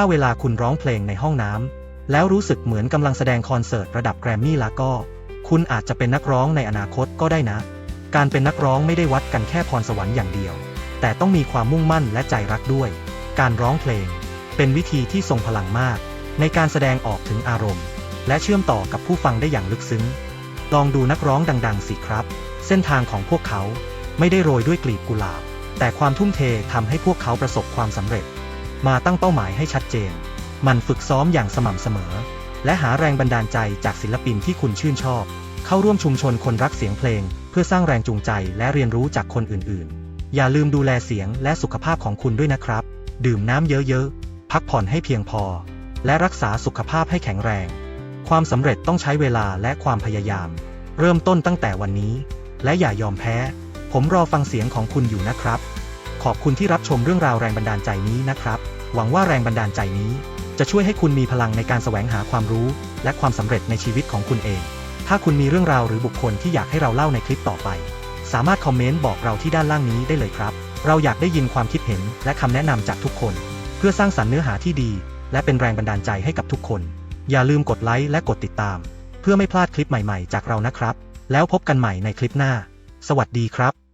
ถ้าเวลาคุณร้องเพลงในห้องน้ำแล้วรู้สึกเหมือนกำลังแสดงคอนเสิร์ตระดับแกรมมี่แล้วก็ คุณอาจจะเป็นนักร้องในอนาคตก็ได้นะ การเป็นนักร้องไม่ได้วัดกันแค่พรสวรรค์อย่างเดียว แต่ต้องมีความมุ่งมั่นและใจรักด้วย การร้องเพลง เป็นวิธีที่ทรงพลังมาก ในการแสดงออกถึงอารมณ์ และเชื่อมต่อกับผู้ฟังได้อย่างลึกซึ้ง ลองดูนักร้องดัง ๆ สิครับ เส้นทางของพวกเขาไม่ได้โรยด้วยกลีบกุหลาบ แต่ความทุ่มเททำให้พวกเขาประสบความสำเร็จ มาตั้งเป้าหมายให้ชัดเจน มันฝึกซ้อมอย่างสม่ำเสมอ และหาแรงบันดาลใจจากศิลปินที่คุณชื่นชอบ เข้าร่วมชุมชนคนรักเสียงเพลง เพื่อสร้างแรงจูงใจและเรียนรู้จากคนอื่นๆ อย่าลืมดูแลเสียงและสุขภาพของคุณด้วยนะครับ ดื่มน้ำเยอะๆ พักผ่อนให้เพียงพอ และรักษาสุขภาพให้แข็งแรง ความสำเร็จต้องใช้เวลาและความพยายาม เริ่มต้นตั้งแต่วันนี้ และอย่ายอมแพ้ ผมรอฟังเสียงของคุณอยู่นะครับ ขอบคุณที่รับชมเรื่องราวแรงบันดาลใจนี้นะครับ หวังว่าแรงบันดาลใจนี้ จะช่วยให้คุณมีพลังในการแสวงหาความรู้ และความสำเร็จในชีวิตของคุณเอง ถ้าคุณมีเรื่องราวหรือบุคคลที่อยากให้เราเล่าในคลิปต่อไป สามารถคอมเมนต์บอกเราที่ด้านล่างนี้ได้เลยครับ เราอยากได้ยินความคิดเห็นและคำแนะนำจากทุกคน เพื่อสร้างสรรค์เนื้อหาที่ดี และเป็นแรงบันดาลใจให้กับทุกคน อย่าลืมกดไลค์และกดติดตาม เพื่อไม่พลาดคลิปใหม่ ๆ จากเรานะครับ แล้วพบกันใหม่ในคลิปหน้า สวัสดีครับ